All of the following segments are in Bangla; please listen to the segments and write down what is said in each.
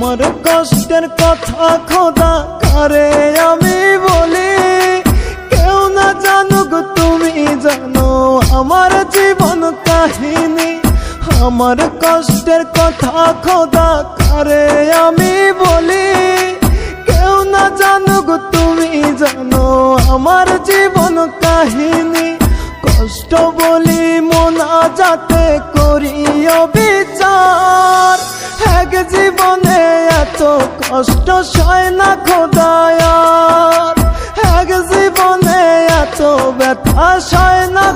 আমার কষ্টের কথা খোদা কারে আমি আমার কষ্টের কথা খোদা কারে আমি বলি, কেউ না জানুক তুমি জানো আমার জীবন কাহিনী। কষ্ট বলি মনা যাতে করিও বিচার। এক জীবনে এত কষ্ট সয় না খোদায়ার এক জীবনে এত ব্যথা সয় না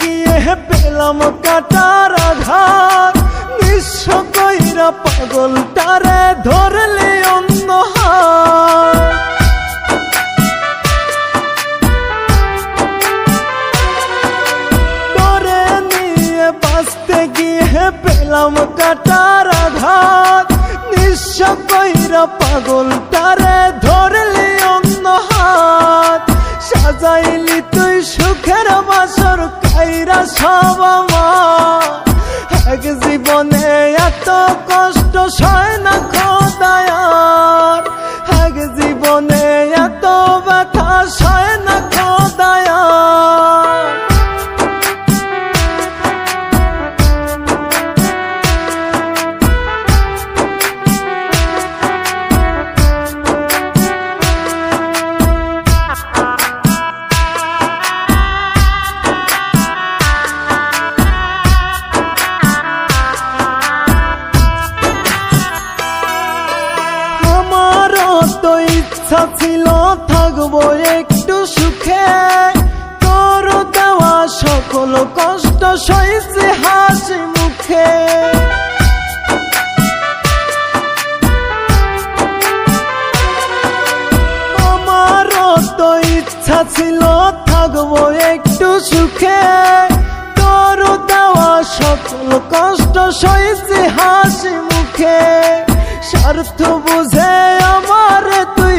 গিয়ে পেলাম কাটার আঘাত নিঃস্ব কইরা পাগলটারে ধরলে অন্য তোরে নিয়ে বাঁচতে গিয়ে পেলাম কাটার আঘাত নিঃস্ব কইরা পাগলটারে ধরলি অন্য হাত সাজাইলি তুই সুখের বাসর কাইরা সব এক জীবনে এত কষ্ট সয় না খোদায়ার। ইচ্ছা ছিল থাকব একটু সুখে। তোর দেওয়া সকল কষ্ট সইছে হাসি মুখে। আমারও তো ইচ্ছা ছিল থাকব একটু সুখে। তোর দেওয়া সকল কষ্ট সইছে হাসি মুখে। স্বার্থ বুঝে আমার তুই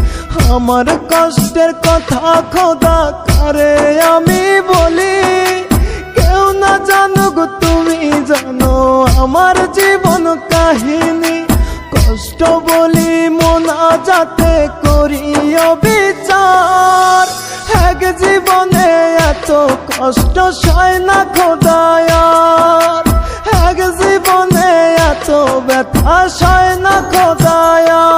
আমার কষ্টের কথা খোদা কারে আমি বলি, কেউ না জানুক তুমি জানো আমার জীবন কাহিনী। কষ্ট বলি মনা যাতে করিও বিচার। এক জীবনে এত কষ্ট সয় না খোদায়ার এক জীবনে এত ব্যথা সয় না খোদায়ার